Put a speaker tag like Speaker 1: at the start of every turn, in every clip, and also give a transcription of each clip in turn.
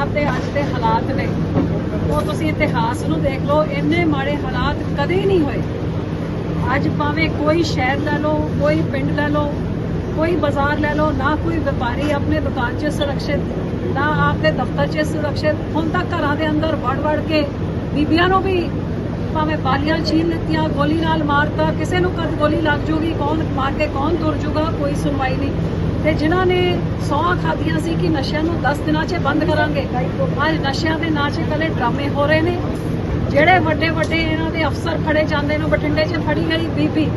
Speaker 1: ਪੰਜਾਬ ਦੇ ਅੱਜ ਦੇ ਹਾਲਾਤ ਨੇ। ਉਹ ਤੁਸੀਂ ਇਤਿਹਾਸ ਨੂੰ ਦੇਖ ਲਓ, ਇੰਨੇ ਮਾੜੇ ਹਾਲਾਤ ਕਦੇ ਨਹੀਂ ਹੋਏ। ਅੱਜ ਭਾਵੇਂ ਕੋਈ ਸ਼ਹਿਰ ਲੈ ਲਓ, ਕੋਈ ਪਿੰਡ ਲੈ ਲਓ, ਕੋਈ ਬਾਜ਼ਾਰ ਲੈ ਲਓ, ਨਾ ਕੋਈ ਵਪਾਰੀ ਆਪਣੇ ਦੁਕਾਨ 'ਚ ਸੁਰੱਖਿਅਤ, ਨਾ ਆਪਦੇ ਦਫ਼ਤਰ 'ਚ ਸੁਰੱਖਿਅਤ, ਹੁਣ ਤਾਂ ਘਰਾਂ ਦੇ ਅੰਦਰ ਵੜ ਵੜ ਕੇ ਬੀਬੀਆਂ ਨੂੰ ਵੀ ਭਾਵੇਂ ਬਾਲੀਆਂ ਛੀਨ ਲਿੱਤੀਆਂ, ਗੋਲੀ ਨਾਲ ਮਾਰਤਾ, ਕਿਸੇ ਨੂੰ ਕਦ ਗੋਲੀ ਲੱਗ ਜੂਗੀ, ਕੌਣ ਮਾਰ ਕੇ ਕੌਣ ਤੁਰ ਜੂਗਾ, ਕੋਈ ਸੁਣਵਾਈ ਨਹੀਂ। ਤੇ ਜਿਨ੍ਹਾਂ ਨੇ ਸੌਂ ਖਾਧੀਆਂ ਸੀ ਕਿ ਨਸ਼ਿਆਂ ਨੂੰ 10 ਦਿਨਾਂ 'ਚ ਬੰਦ ਕਰਾਂਗੇ, ਅੱਜ ਨਸ਼ਿਆਂ ਦੇ ਨਾਂ 'ਚ ਕੱਲੇ ਡਰਾਮੇ ਹੋ ਰਹੇ ਨੇ। ਜਿਹੜੇ ਵੱਡੇ ਵੱਡੇ ਇਹਨਾਂ ਦੇ ਅਫਸਰ ਫੜੇ ਜਾਂਦੇ ਨੇ ਬਠਿੰਡੇ 'ਚ ਫੜੀ ਗਈ ਬੀਬੀ।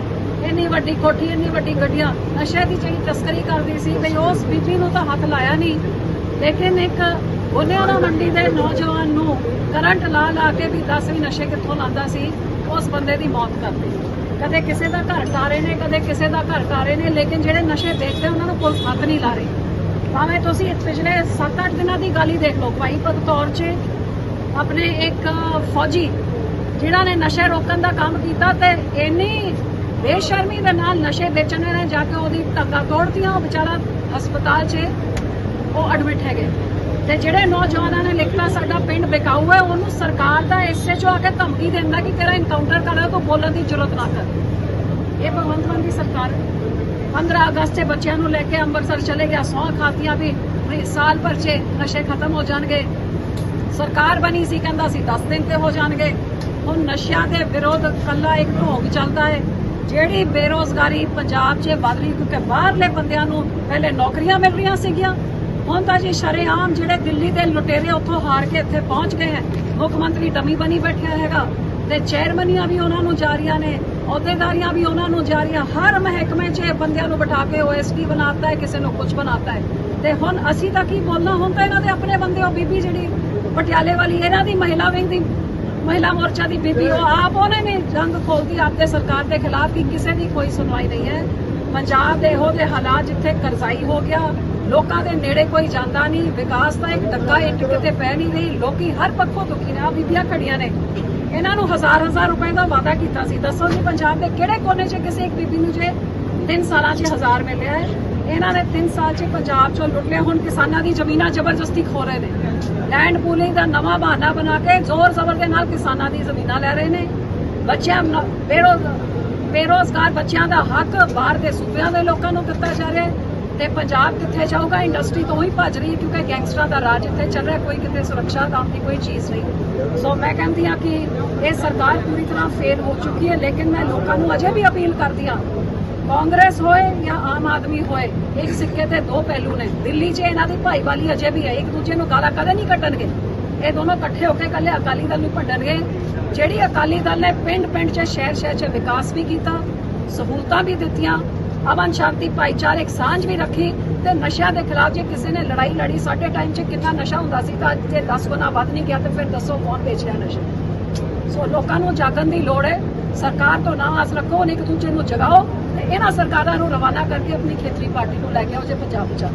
Speaker 1: ਇੰਨੀ ਵੱਡੀ ਕੋਠੀ, ਇੰਨੀ ਵੱਡੀ ਗੱਡੀਆਂ ਨਸ਼ੇ ਦੀ ਜਿਹੜੀ ਤਸਕਰੀ ਕਰਦੀ ਸੀ ਤੇ ਉਸ ਬੀਬੀ ਨੂੰ ਤਾਂ ਹੱਥ ਲਾਇਆ ਨਹੀਂ। ਲੇਕਿਨ ਇੱਕ ਬੁਨਿਆਣਾ ਮੰਡੀ ਦੇ ਨੌਜਵਾਨ ਨੂੰ ਕਰੰਟ ਲਾ ਲਾ ਕੇ ਵੀ ਦੱਸ ਵੀ ਨਸ਼ੇ ਕਿੱਥੋਂ ਲਾਂਦਾ ਸੀ, ਉਸ ਬੰਦੇ ਦੀ ਮੌਤ ਕਰਦੀ ਕਦੇ ਕਿਸੇ ਦਾ ਘਰ ਟਾਰੇ ਨੇ, ਕਦੇ ਕਿਸੇ ਦਾ ਘਰ ਟਾਰੇ ਨੇ, ਲੇਕਿਨ ਜਿਹੜੇ ਨਸ਼ੇ ਵੇਚਦੇ ਉਹਨਾਂ ਨੂੰ ਪੁਲਿਸ ਹੱਥ ਨਹੀਂ ਲਾ ਰਹੀ। ਭਾਵੇਂ ਤੁਸੀਂ ਪਿਛਲੇ 7-8 ਦਿਨਾਂ ਦੀ ਗੱਲ ਹੀ ਦੇਖ ਲਓ ਭਾਈ ਭਗਤੌਰ 'ਚ ਆਪਣੇ ਇੱਕ ਫੌਜੀ ਜਿਨ੍ਹਾਂ ਨੇ ਨਸ਼ੇ ਰੋਕਣ ਦਾ ਕੰਮ ਕੀਤਾ ਤੇ ਇੰਨੀ ਬੇਸ਼ਰਮੀ ਦੇ ਨਾਲ ਨਸ਼ੇ ਵੇਚਣ ਨੇ ਜਾ ਕੇ ਉਹਦੀ ਧੱਕਾ ਤੋੜਤੀਆਂ, ਉਹ ਵਿਚਾਰਾ ਹਸਪਤਾਲ 'ਚ ਉਹ ਐਡਮਿਟ ਹੈਗੇ। ਤੇ ਜਿਹੜੇ ਨੌਜਵਾਨਾਂ ਨੇ ਲਿਖਤਾ ਸਾਡਾ ਪਿੰਡ ਬਿਕਾਊ ਹੈ, ਉਹਨੂੰ ਸਰਕਾਰ ਦਾ ਐਸਐਚਓ ਆ ਕੇ ਧਮਕੀ ਦਿੰਦਾ ਕਿ ਤੇਰਾ ਇਨਕਾਊਂਟਰ ਕਰਾ ਤੂੰ ਬੋਲਣ ਦੀ ਜ਼ਰੂਰਤ ਨਾ ਕਰ। ਇਹ ਭਗਵੰਤ ਮਾਨ ਦੀ ਸਰਕਾਰ 15 ਅਗਸਤ 'ਚ ਬੱਚਿਆਂ ਨੂੰ ਲੈ ਕੇ ਅੰਮ੍ਰਿਤਸਰ ਚਲੇ ਗਿਆ ਸੌਂ ਖਾਤੀਆਂ ਵੀ ਸਾਲ ਭਰ 'ਚ ਨਸ਼ੇ ਖਤਮ ਹੋ ਜਾਣਗੇ। ਸਰਕਾਰ ਬਣੀ ਸੀ, ਕਹਿੰਦਾ ਸੀ 10 ਦਿਨ ਤੇ ਹੋ ਜਾਣਗੇ। ਹੁਣ ਨਸ਼ਿਆਂ ਦੇ ਵਿਰੋਧ ਕੱਲਾ ਇੱਕ ਢੋਂਗ ਚੱਲਦਾ ਹੈ। ਜਿਹੜੀ ਬੇਰੋਜ਼ਗਾਰੀ ਪੰਜਾਬ 'ਚ ਵੱਧ ਰਹੀ, ਕਿਉਂਕਿ ਬਾਹਰਲੇ ਬੰਦਿਆਂ ਨੂੰ ਪਹਿਲੇ ਨੌਕਰੀਆਂ ਮਿਲ ਰਹੀਆਂ ਸੀਗੀਆਂ ਹੁਣ ਤਾਂ ਜੀ ਸ਼ਰੇਆਮ ਜਿਹੜੇ ਦਿੱਲੀ ਦੇ ਲੁਟੇਰੇ ਉੱਥੋਂ ਹਾਰ ਕੇ ਇੱਥੇ ਪਹੁੰਚ ਗਏ ਹੈ ਮੁੱਖ ਮੰਤਰੀ ਡਮੀ ਬਣੀ ਬੈਠਿਆ ਹੈਗਾ ਤੇ ਚੇਅਰਮਨੀਆਂ ਵੀ ਉਹਨਾਂ ਨੂੰ ਜਾ ਰਹੀਆਂ ਨੇ, ਅਹੁਦੇਦਾਰੀਆਂ ਵੀ ਉਹਨਾਂ ਨੂੰ ਜਾ ਹਰ ਮਹਿਕਮੇ 'ਚ ਬੰਦਿਆਂ ਨੂੰ ਬਿਠਾ ਕੇ ਓਐਸਡੀ ਬਣਾਤਾ ਹੈ, ਕਿਸੇ ਨੂੰ ਕੁਝ ਬਣਾਤਾ ਹੈ। ਤੇ ਹੁਣ ਅਸੀਂ ਤਾਂ ਕੀ ਬੋਲਣਾ, ਹੁਣ ਤਾਂ ਇਹਨਾਂ ਦੇ ਆਪਣੇ ਬੰਦੇ ਉਹ ਬੀਬੀ ਜਿਹੜੀ ਪਟਿਆਲੇ ਵਾਲੀ, ਇਹਨਾਂ ਦੀ ਮਹਿਲਾ ਵਿੰਗ ਦੀ, ਮਹਿਲਾ ਮੋਰਚਾ ਦੀ ਬੀਬੀ, ਉਹ ਆਪ ਉਹਨੇ ਨੇ ਜੰਗ ਖੋਲਦੀ ਆਪਦੇ ਸਰਕਾਰ ਦੇ ਖਿਲਾਫ ਕਿ ਕਿਸੇ ਦੀ ਕੋਈ ਸੁਣਵਾਈ ਨਹੀਂ ਹੈ। ਪੰਜਾਬ ਦੇ ਇਹੋ ਜਿਹੇ ਹਾਲਾਤ ਜਿੱਥੇ ਕਰਜ਼ਾਈ ਹੋ ਗਿਆ, ਲੋਕਾਂ ਦੇ ਨੇੜੇ ਕੋਈ ਜਾਂਦਾ ਨਹੀਂ, ਵਿਕਾਸ ਦਾ ਇੱਕ ਡੱਕਾ ਇੱਟ ਕਿਤੇ ਪੈ ਨਹੀਂ ਰਹੀ, ਲੋਕੀ ਹਰ ਪੱਖੋਂ ਦੁਖੀ ਨੇ ਆ ਬੀਬੀਆਂ ਖੜੀਆਂ ਨੇ। ਇਹਨਾਂ ਨੂੰ ਹਜ਼ਾਰ ਹਜ਼ਾਰ ਰੁਪਏ ਦਾ ਵਾਅਦਾ ਕੀਤਾ ਸੀ। ਦੱਸੋ ਜੀ ਪੰਜਾਬ ਦੇ ਕਿਹੜੇ ਕੋਨੇ 'ਚ ਕਿਸੇ ਇੱਕ ਬੀਬੀ ਨੂੰ ਜੇ 3 ਸਾਲਾਂ 'ਚ ਹਜ਼ਾਰ ਮਿਲਿਆ ਹੈ? ਇਹਨਾਂ ਨੇ 3 ਸਾਲ 'ਚ ਪੰਜਾਬ 'ਚੋਂ ਲੁੱਟ ਲਿਆ। ਹੁਣ ਕਿਸਾਨਾਂ ਦੀ ਜ਼ਮੀਨਾਂ ਜ਼ਬਰਦਸਤੀ ਖੋ ਰਹੇ ਨੇ। ਲੈਂਡ ਪੂਲਿੰਗ ਦਾ ਨਵਾਂ ਬਹਾਨਾ ਬਣਾ ਕੇ ਜ਼ੋਰ ਜ਼ਬਰ ਦੇ ਨਾਲ ਕਿਸਾਨਾਂ ਦੀ ਜ਼ਮੀਨਾਂ ਲੈ ਰਹੇ ਨੇ। ਬੱਚਿਆਂ ਨੂੰ ਬੇਰੋਜ਼ਗਾਰ ਬੱਚਿਆਂ ਦਾ ਹੱਕ ਬਾਹਰ ਦੇ ਸੂਬਿਆਂ ਦੇ ਲੋਕਾਂ ਨੂੰ ਦਿੱਤਾ ਜਾ ਰਿਹਾ ਹੈ ਤੇ ਪੰਜਾਬ ਕਿੱਥੇ ਜਾਊਗਾ? ਇੰਡਸਟਰੀ ਤੋਂ ਹੀ ਭੱਜ ਰਹੀ ਹੈ ਕਿਉਂਕਿ ਗੈਂਗਸਟਰਾਂ ਦਾ ਰਾਜ ਇੱਥੇ ਚੱਲ ਰਿਹਾ, ਕੋਈ ਕਿਤੇ ਸੁਰੱਖਿਆ ਨਾਮ ਦੀ ਕੋਈ ਚੀਜ਼ ਨਹੀਂ। ਸੋ ਮੈਂ ਕਹਿੰਦੀ ਹਾਂ ਕਿ ਇਹ ਸਰਕਾਰ ਪੂਰੀ ਤਰ੍ਹਾਂ ਫੇਲ ਹੋ ਚੁੱਕੀ ਹੈ, ਲੇਕਿਨ ਮੈਂ ਲੋਕਾਂ ਨੂੰ ਅਜੇ ਵੀ ਅਪੀਲ ਕਰਦੀ ਹਾਂ, ਕਾਂਗਰਸ ਹੋਏ ਜਾਂ ਆਮ ਆਦਮੀ ਹੋਏ, ਇੱਕ ਸਿੱਕੇ ਦੇ ਦੋ ਪਹਿਲੂ ਨੇ। ਦਿੱਲੀ 'ਚ ਇਹਨਾਂ ਦੀ ਭਾਈਵਾਲੀ ਅਜੇ ਵੀ ਹੈ, ਇੱਕ ਦੂਜੇ ਨੂੰ ਗਾਲਾਂ ਕਦੇ ਨਹੀਂ ਕੱਢਣਗੇ। ਇਹ ਦੋਨੋਂ ਇਕੱਠੇ ਹੋ ਕੇ ਕੱਲੇ ਅਕਾਲੀ ਦਲ ਨੂੰ ਭੰਡਣਗੇ। ਜਿਹੜੀ ਅਕਾਲੀ ਦਲ ਨੇ ਪਿੰਡ ਪਿੰਡ 'ਚ ਸ਼ਹਿਰ ਸ਼ਹਿਰ 'ਚ ਵਿਕਾਸ ਵੀ ਕੀਤਾ, ਸਹੂਲਤਾਂ ਵੀ ਦਿੱਤੀਆਂ, ਅਮਨ ਸ਼ਾਂਤੀ ਭਾਈਚਾਰਕ ਸਾਂਝ ਵੀ ਰੱਖੀ ਤੇ ਨਸ਼ਿਆਂ ਦੇ ਖਿਲਾਫ ਜੇ ਕਿਸੇ ਨੇ ਲੜਾਈ ਲੜੀ, ਸਾਡੇ ਟਾਈਮ 'ਚ ਕਿੰਨਾ ਨਸ਼ਾ ਹੁੰਦਾ ਸੀ ਤਾਂ ਜੇ 10 ਗੁਣਾ ਵੱਧ ਨਹੀਂ ਗਿਆ ਤਾਂ ਫਿਰ ਦੱਸੋ ਕੌਣ ਵੇਚ ਰਿਹਾ ਨਸ਼ਾ? ਸੋ ਲੋਕਾਂ ਨੂੰ ਜਾਗਣ ਦੀ ਲੋੜ ਹੈ। ਸਰਕਾਰ ਤੋਂ ਨਾ ਆਸ ਰੱਖੋ ਉਹਨੇ ਇੱਕ ਦੂਜੇ ਨੂੰ ਜਗਾਓ ਤੇ ਇਹਨਾਂ ਸਰਕਾਰਾਂ ਨੂੰ ਰਵਾਨਾ ਕਰਕੇ ਆਪਣੀ ਖੇਤਰੀ ਪਾਰਟੀ ਨੂੰ ਲੈ ਕੇ ਆਓ ਜੇ ਪੰਜਾਬ ਬਚਾਓ